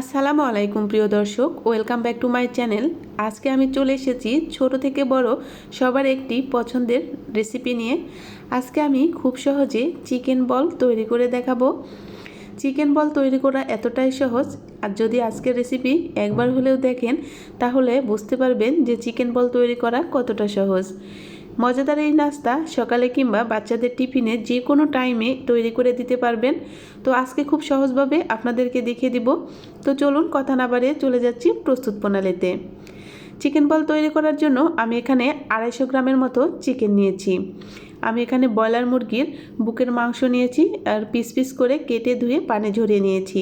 আসসালামু আলাইকুম, প্রিয় দর্শক। Welcome back to my channel আজকে আমি চলে এসেছি ছোট থেকে বড় সবার একটি পছন্দের রেসিপি নিয়ে। আজকে আমি খুব সহজে চিকেন বল তৈরি করে দেখাবো। চিকেন বল তৈরি করা এতটাই সহজ। আর যদি আজকের রেসিপি একবার হলেও দেখেন, তাহলে বুঝতে পারবেন যে চিকেন বল তৈরি করা কতটা সহজ। মজাদার এই নাস্তা সকালে কিংবা বাচ্চাদের টিফিনে যে কোনো টাইমে তৈরি করে দিতে পারবেন। তো আজকে খুব সহজভাবে আপনাদেরকে দেখিয়ে দিব। তো চলুন কথা না বাড়িয়ে চলে যাচ্ছি প্রস্তুত প্রণালীতে। চিকেন বল তৈরি করার জন্য আমি এখানে আড়াইশো গ্রামের মতো চিকেন নিয়েছি। আমি এখানে ব্রয়লার মুরগির বুকের মাংস নিয়েছি আর পিস পিস করে কেটে ধুয়ে পানি ঝরিয়ে নিয়েছি।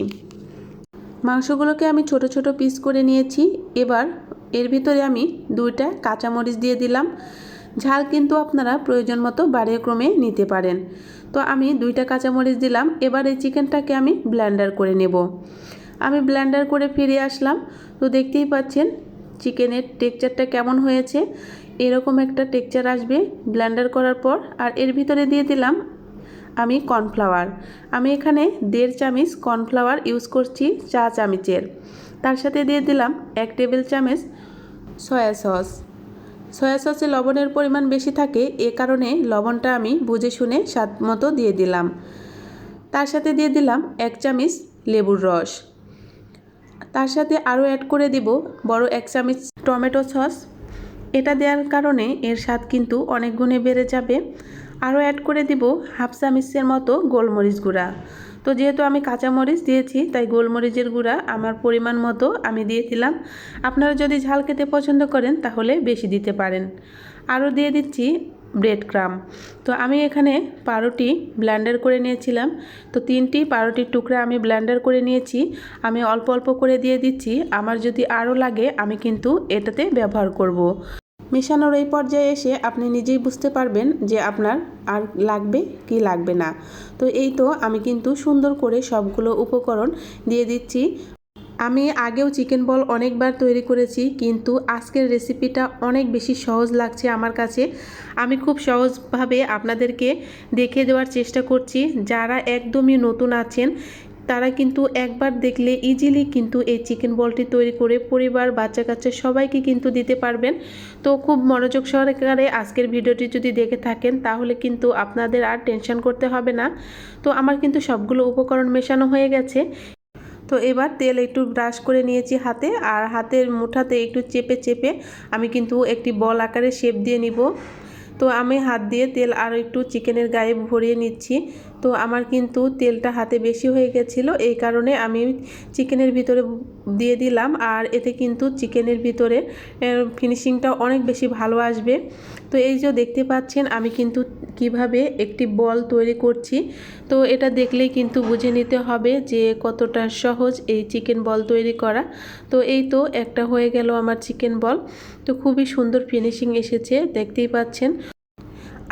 মাংসগুলোকে আমি ছোট ছোট পিস করে নিয়েছি। এবার এর ভিতরে আমি দুইটা কাঁচামরিচ দিয়ে দিলাম। ঝাল কিন্তু আপনারা প্রয়োজন মতো বাড়িয়ে ক্রমে নিতে পারেন। তো আমি দুইটা কাঁচামরিচ দিলাম, এবার এই চিকেনটাকে আমি ব্ল্যান্ডার করে নেব। আমি ব্ল্যান্ডার করে ফিরে আসলাম, তো দেখতেই পাচ্ছেন চিকেনের টেক্সচারটা কেমন হয়েছে। এরকম একটা টেক্সচার আসবে ব্ল্যান্ডার করার পর, আর এর ভিতরে দিয়ে দিলাম আমি কর্নফ্লাওয়ার। আমি এখানে দেড় চামচ কর্নফ্লাওয়ার ইউজ করছি চা চামচের। তার সাথে দিয়ে দিলাম এক টেবিল চামচ সয়া সস। সয়া সসে লবণের পরিমাণ বেশি থাকে, এ কারণে লবণটা আমি বুঝে শুনে স্বাদ মতো দিয়ে দিলাম। তার সাথে দিয়ে দিলাম এক চামিচ লেবুর রস। তার সাথে আরও অ্যাড করে দিব বড় এক চামিচ টমেটো সস। এটা দেওয়ার কারণে এর স্বাদ কিন্তু অনেক গুণে বেড়ে যাবে। আরও অ্যাড করে দিব হাফ চামচের মতো গোলমরিচ গুঁড়া। তো যেহেতু আমি কাঁচামরিচ দিয়েছি, তাই গোলমরিচের গুঁড়া আমার পরিমাণ মতো আমি দিয়ে দিলাম। আপনারা যদি ঝাল খেতে পছন্দ করেন, তাহলে বেশি দিতে পারেন। আরও দিয়ে দিচ্ছি ব্রেড ক্রাম তো আমি এখানে পাউরুটি ব্লেন্ডার করে নিয়েছিলাম। তো তিনটি পাউরুটির টুকরা আমি ব্লেন্ডার করে নিয়েছি। আমি অল্প অল্প করে দিয়ে দিচ্ছি। আমার যদি আরও লাগে, আমি কিন্তু এটাতে ব্যবহার করব। মেশানোর এই পর্যায়ে এসে আপনি নিজেই বুঝতে পারবেন যে আপনার আর লাগবে কি লাগবে না। তো এই তো আমি কিন্তু সুন্দর করে সবগুলো উপকরণ দিয়ে দিচ্ছি। আমি আগেও চিকেন বল অনেকবার তৈরি করেছি, কিন্তু আজকের রেসিপিটা অনেক বেশি সহজ লাগছে আমার কাছে। আমি খুব সহজভাবে আপনাদেরকে দেখে দেওয়ার চেষ্টা করছি। যারা একদমই নতুন আছেন তারা কিন্তু একবার দেখলে ইজিলি কিন্তু এই চিকেন বলটি তৈরি করে পরিবার বাচ্চা কাচ্চা সবাইকে কিন্তু দিতে পারবেন। তো খুব মনোযোগ সহকারে আজকের ভিডিওটি যদি দেখে থাকেন, তাহলে কিন্তু আপনাদের আর টেনশন করতে হবে না। তো আমার কিন্তু সবগুলো উপকরণ মেশানো হয়ে গেছে। তো এবার তেল একটু ব্রাশ করে নিয়েছি হাতে, আর হাতের মুঠাতে একটু চেপে চেপে আমি কিন্তু একটি বল আকারে শেপ দিয়ে নিব। তো আমি হাত দিয়ে তেল আরও একটু চিকেনের গায়ে ভরিয়ে নিচ্ছি। তো আমার কিন্তু তেলটা হাতে বেশি হয়ে গেছিল, এই কারণে আমি চিকেনের ভিতরে দিয়ে দিলাম। আর এতে কিন্তু চিকেনের ভিতরে ফিনিশিংটা অনেক বেশি ভালো আসবে। তো এই যে দেখতে পাচ্ছেন, আমি কিন্তু কীভাবে একটি বল তৈরি করছি। তো এটা দেখলেই কিন্তু বুঝে নিতে হবে যে কতটা সহজ এই চিকেন বল তৈরি করা। তো এই তো একটা হয়ে গেল আমার চিকেন বল। তো খুবই সুন্দর ফিনিশিং এসেছে, দেখতেই পাচ্ছেন।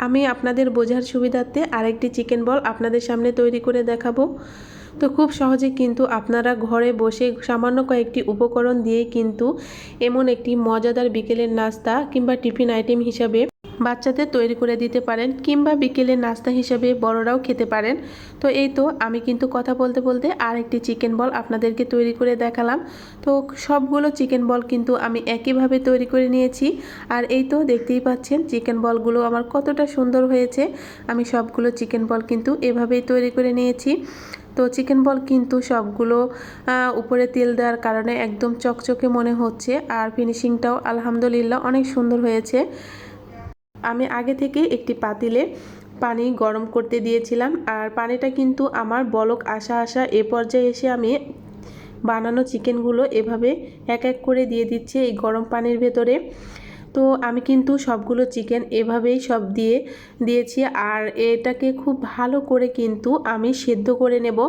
আমি আপনাদের বোঝার সুবিধার্থে আরেকটি চিকেন বল আপনাদের সামনে তৈরি করে দেখাবো। তো খুব সহজে কিন্তু আপনারা ঘরে বসে সামান্য কয়েকটি উপকরণ দিয়ে কিন্তু এমন একটি মজাদার বিকেলের নাস্তা কিংবা টিফিন আইটেম হিসাবে বাচ্চাদের তৈরি করে দিতে পারেন কিংবা বিকেলের নাস্তা হিসেবে বড়রাও খেতে পারেন। তো এই তো, আমি কিন্তু কথা বলতে বলতে আর একটি চিকেন বল আপনাদেরকে তৈরি করে দেখালাম। তো সবগুলো চিকেন বল কিন্তু আমি একইভাবে তৈরি করে নিয়েছি। আর এই তো দেখতেই পাচ্ছেন চিকেন বলগুলো আমার কতটা সুন্দর হয়েছে। আমি সবগুলো চিকেন বল কিন্তু এভাবেই তৈরি করে নিয়েছি। তো চিকেন বল কিন্তু সবগুলো উপরে তেল দেওয়ার কারণে একদম চকচকে মনে হচ্ছে। আর ফিনিশিংটাও আলহামদুলিল্লাহ অনেক সুন্দর হয়েছে। আমি আগে থেকে একটি পাতিলে পানি গরম করতে দিয়েছিলাম আর পানিটা কিন্তু আমার বলক আসা আসা এ পর্যায়ে এসে আমি বানানো চিকেনগুলো এভাবে এক এক করে দিয়ে দিচ্ছি এই গরম পানির ভেতরে। তো আমি কিন্তু সবগুলো চিকেন এভাবেই সব দিয়ে দিয়েছি আর এটাকে খুব ভালো করে কিন্তু আমি সেদ্ধ করে নেব।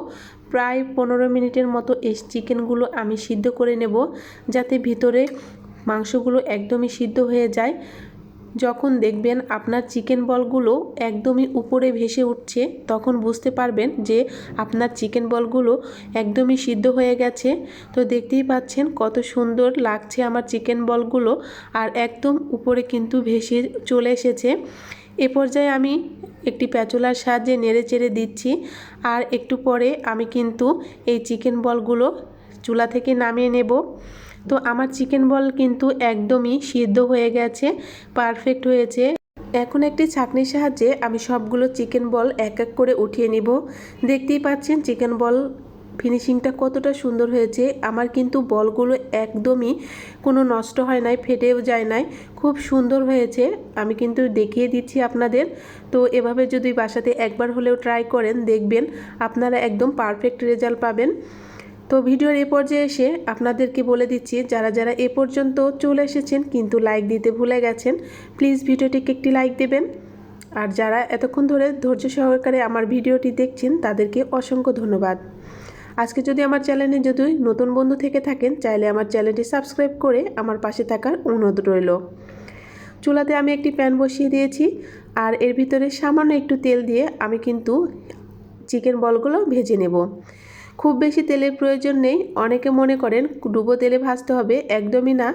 প্রায় পনেরো মিনিটের মতো এই চিকেনগুলো আমি সিদ্ধ করে নেব যাতে ভিতরে মাংসগুলো একদমই সিদ্ধ হয়ে যায়। যখন দেখবেন আপনার চিকেন বলগুলো একদমই উপরে ভেসে উঠছে, তখন বুঝতে পারবেন যে আপনার চিকেন বলগুলো একদমই সিদ্ধ হয়ে গেছে। তো দেখতেই পাচ্ছেন কত সুন্দর লাগছে আমার চিকেন বলগুলো আর একদম উপরে কিন্তু ভেসে চলে এসেছে। এ পর্যায়ে আমি একটি প্যাচলার সাহায্যে নেড়ে চেড়ে দিচ্ছি আর একটু পরে আমি কিন্তু এই চিকেন বলগুলো চুলা থেকে নামিয়ে নেব। তো আমার চিকেন বল কিন্তু একদমই সিদ্ধ হয়ে গেছে পারফেক্ট হয়েছে। এখন একটি ছাঁকনির সাহায্যে আমি সবগুলো চিকেন বল এক এক করে উঠিয়ে নিব। দেখতেই পাচ্ছেন চিকেন বল ফিনিশিংটা কতটা সুন্দর হয়েছে। আমার কিন্তু বলগুলো একদমই কোনো নষ্ট হয় নাই, ফেটেও যায় নাই, খুব সুন্দর হয়েছে। আমি কিন্তু দেখিয়ে দিচ্ছি আপনাদের। তো এভাবে যদি বাসাতে একবার হলেও ট্রাই করেন, দেখবেন আপনারা একদম পারফেক্ট রেজাল্ট পাবেন। তো ভিডিওর এ পর্যায়ে এসে আপনাদেরকে বলে দিচ্ছি, যারা যারা এ পর্যন্ত চলে এসেছেন কিন্তু লাইক দিতে ভুলে গেছেন প্লিজ ভিডিওটিকে একটি লাইক দেবেন। আর যারা এতক্ষণ ধরে ধৈর্য সহকারে আমার ভিডিওটি দেখছেন, তাদেরকে অসংখ্য ধন্যবাদ। আজকে যদি আমার চ্যানেলে যদি নতুন বন্ধু থেকে থাকেন, চাইলে আমার চ্যানেলটি সাবস্ক্রাইব করে আমার পাশে থাকার অনুরোধ রইল। চুলাতে আমি একটি প্যান বসিয়ে দিয়েছি, আর এর ভিতরে সামান্য একটু তেল দিয়ে আমি কিন্তু চিকেন বলগুলো ভেজে নেব। খুব বেশি তেলের প্রয়োজন নেই। অনেকে মনে করেন ডুবো তেলে ভাজতে হবে। একদমই না।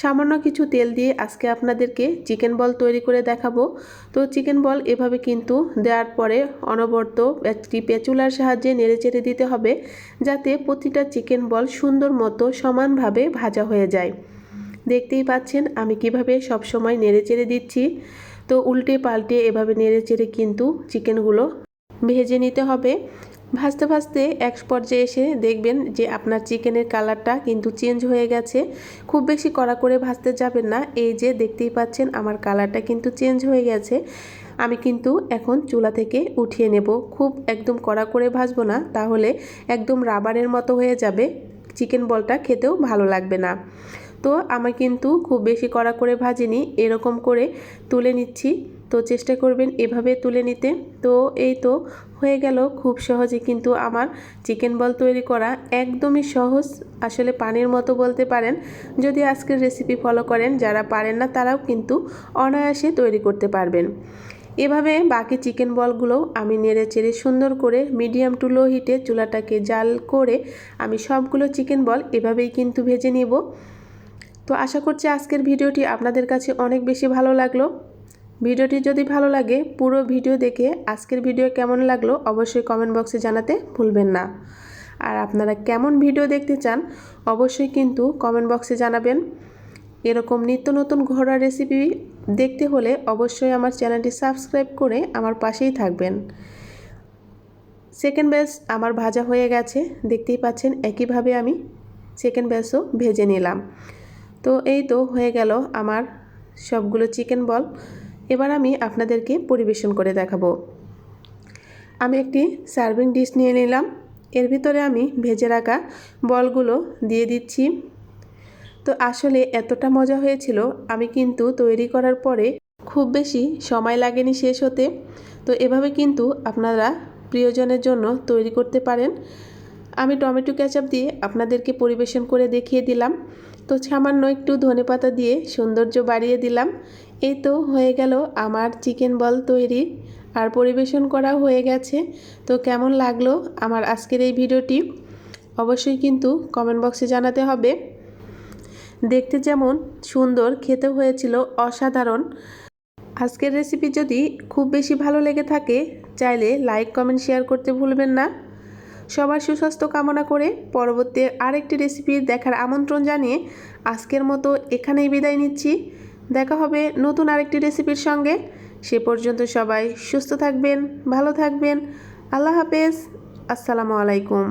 সামান্য কিছু তেল দিয়ে আজকে আপনাদেরকে চিকেন বল তৈরি করে দেখাবো। তো চিকেন বল এভাবে কিন্তু দেওয়ার পরে অনবরত একটি পেঁচুলার সাহায্যে নেড়ে চেড়ে দিতে হবে যাতে প্রতিটা চিকেন বল সুন্দর মতো সমানভাবে ভাজা হয়ে যায়। দেখতেই পাচ্ছেন আমি কীভাবে সব সময় নেড়ে চেড়ে দিচ্ছি। তো উল্টে পাল্টে এভাবে নেড়ে চেড়ে কিন্তু চিকেনগুলো ভেজে নিতে হবে। ভাজতে ভাজতে এক পর্যায়ে এসে দেখবেন যে আপনার চিকেনের কালারটা কিন্তু চেঞ্জ হয়ে গেছে। খুব বেশি কড়া করে ভাজতে যাবেন না। এই যে দেখতেই পাচ্ছেন আমার কালারটা কিন্তু চেঞ্জ হয়ে গেছে। আমি কিন্তু এখন চুলা থেকে উঠিয়ে নেব। খুব একদম কড়া করে ভাজবো না, তাহলে একদম রাবারের মতো হয়ে যাবে। চিকেন বলটা খেতেও ভালো লাগবে না। তো আমি কিন্তু খুব বেশি কড়া করে ভাজিনি, এরকম করে তুলে নিচ্ছি। তো চেষ্টা করবেন এভাবে তুলে নিতে। তো এই তো হয়ে গেল খুব সহজে কিন্তু আমার চিকেন বল তৈরি করা একদমই সহজ, আসলে পানির মতো বলতে পারেন। যদি আজকের রেসিপি ফলো করেন, যারা পারেন না তারাও কিন্তু অনায়াসে তৈরি করতে পারবেন। এভাবে বাকি চিকেন বলগুলো আমি নেড়ে চেড়ে সুন্দর করে মিডিয়াম টু লো হিটে চুলাটাকে জাল করে আমি সবগুলো চিকেন বল এভাবেই কিন্তু ভেজে নিব। তো আশা করছি আজকের ভিডিওটি আপনাদের কাছে অনেক বেশি ভালো লাগল। ভিডিওটি যদি ভালো লাগে, পুরো ভিডিও দেখে আজকের ভিডিও কেমন লাগল অবশ্যই কমেন্ট বক্সে জানাতে ভুলবেন না। আর আপনারা কেমন ভিডিও দেখতে চান, অবশ্যই কিন্তু কমেন্ট বক্সে জানাবেন। এরকম নিত্য নতুন ঘোড়া রেসিপি দেখতে হলে অবশ্যই আমার চ্যানেলটি সাবস্ক্রাইব করে আমার পাশেই থাকবেন। সেকেন্ড ব্যাচ আমার ভাজা হয়ে গেছে, দেখতেই পাচ্ছেন একইভাবে আমি সেকেন্ড ব্যাচও ভেজে নিলাম। তো এই তো হয়ে গেল আমার সবগুলো চিকেন বল এবার আমি আপনাদেরকে পরিবেশন করে দেখাবো। আমি একটি সার্ভিং ডিশ নিয়ে নিলাম। এর ভিতরে আমি ভেজে রাখা বলগুলো দিয়ে দিচ্ছি। তো আসলে এতটা মজা হয়েছিল, আমি কিন্তু তৈরি করার পরে খুব বেশি সময় লাগেনি শেষ হতে। তো এভাবে কিন্তু আপনারা প্রিয়জনের জন্য তৈরি করতে পারেন। আমি টমেটো ক্যাচাপ দিয়ে আপনাদেরকে পরিবেশন করে দেখিয়ে দিলাম। তো সামান্য একটু ধনে পাতা দিয়ে সৌন্দর্য বাড়িয়ে দিলাম। এই তো হয়ে গেল আমার চিকেন বল তৈরি আর পরিবেশন করা হয়ে গেছে। তো কেমন লাগল আমার আজকের এই ভিডিওটি? অবশ্যই কিন্তু কমেন্ট বক্সে জানাতে হবে। দেখতে যেমন সুন্দর, খেতে হয়েছিল অসাধারণ। আজকের রেসিপি যদি খুব বেশি ভালো লেগে থাকে, চাইলে লাইক কমেন্ট শেয়ার করতে ভুলবেন না। সবার সুস্বাস্থ্য কামনা করে পরবর্তী আরেকটি রেসিপি দেখার আমন্ত্রণ জানিয়ে আজকের মতো এখানেই বিদায় নিচ্ছি। দেখা হবে নতুন আরেকটি রেসিপির সঙ্গে। সে পর্যন্ত সবাই সুস্থ থাকবেন, ভালো থাকবেন। আল্লাহ হাফেজ। আসসালামু আলাইকুম।